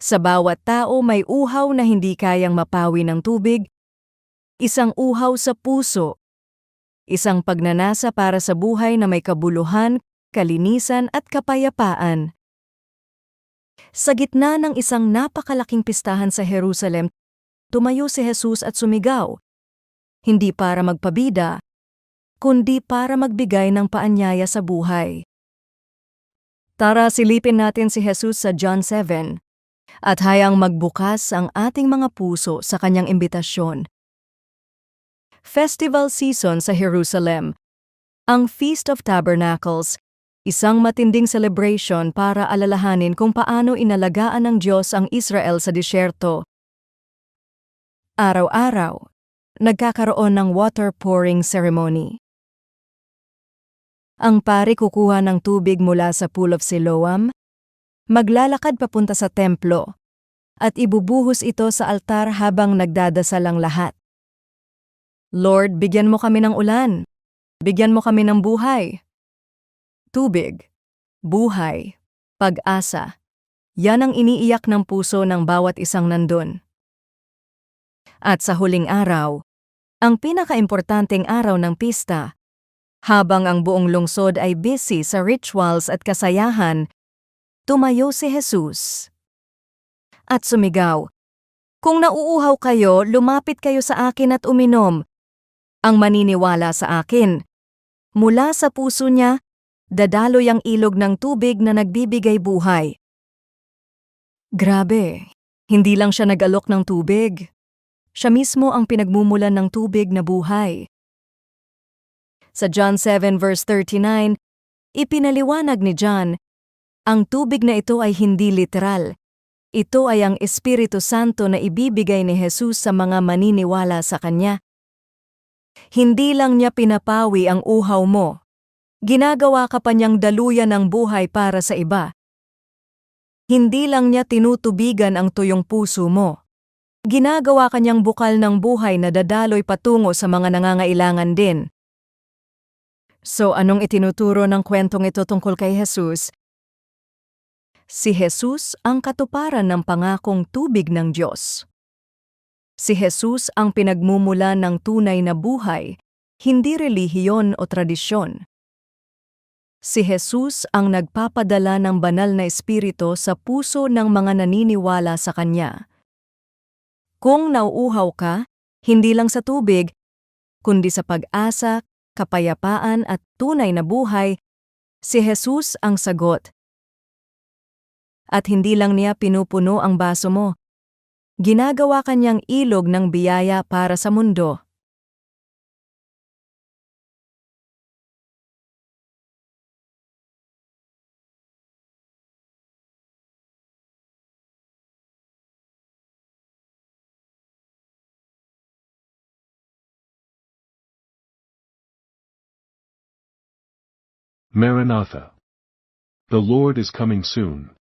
Sa bawat tao may uhaw na hindi kayang mapawi ng tubig, isang uhaw sa puso, isang pagnanasa para sa buhay na may kabuluhan, kalinisan at kapayapaan. Sa gitna ng isang napakalaking pistahan sa Jerusalem, tumayo si Jesus at sumigaw. Hindi para magpabida, kundi para magbigay ng paanyaya sa buhay. Tara silipin natin si Jesus sa John 7 at hayang magbukas ang ating mga puso sa kanyang imbitasyon. Festival season sa Jerusalem. Ang Feast of Tabernacles, isang matinding celebration para alalahanin kung paano inalagaan ng Diyos ang Israel sa disyerto. Araw-araw, nagkakaroon ng water pouring ceremony. Ang pari kukuha ng tubig mula sa Pool of Siloam, maglalakad papunta sa templo, at ibubuhos ito sa altar habang nagdadasal ang lahat. Lord, bigyan mo kami ng ulan. Bigyan mo kami ng buhay. Tubig, buhay, pag-asa. Yan ang iniiyak ng puso ng bawat isang nandun. At sa huling araw, ang pinakaimportanteng araw ng pista, habang ang buong lungsod ay busy sa rituals at kasayahan, tumayo si Jesus. At sumigaw, Kung nauuhaw kayo, lumapit kayo sa akin at uminom. Ang maniniwala sa akin. Mula sa puso niya, dadaloy ang ilog ng tubig na nagbibigay buhay. Grabe, hindi lang siya nag-alok ng tubig. Siya mismo ang pinagmumulan ng tubig na buhay. Sa John 7 verse 39, ipinaliwanag ni John, ang tubig na ito ay hindi literal. Ito ay ang Espiritu Santo na ibibigay ni Jesus sa mga maniniwala sa Kanya. Hindi lang niya pinapawi ang uhaw mo. Ginagawa ka pa niyang daluyan ng buhay para sa iba. Hindi lang niya tinutubigan ang tuyong puso mo. Ginagawa kanyang bukal ng buhay na dadaloy patungo sa mga nangangailangan din. So anong itinuturo ng kwentong ito tungkol kay Jesus? Si Jesus ang katuparan ng pangakong tubig ng Diyos. Si Jesus ang pinagmumula ng tunay na buhay, hindi relihiyon o tradisyon. Si Jesus ang nagpapadala ng banal na espiritu sa puso ng mga naniniwala sa Kanya. Kung nauuhaw ka, hindi lang sa tubig, kundi sa pag-asa, kapayapaan at tunay na buhay, si Jesus ang sagot. At hindi lang niya pinupuno ang baso mo. Ginagawa kanyang ilog ng biyaya para sa mundo. Maranatha. The Lord is coming soon.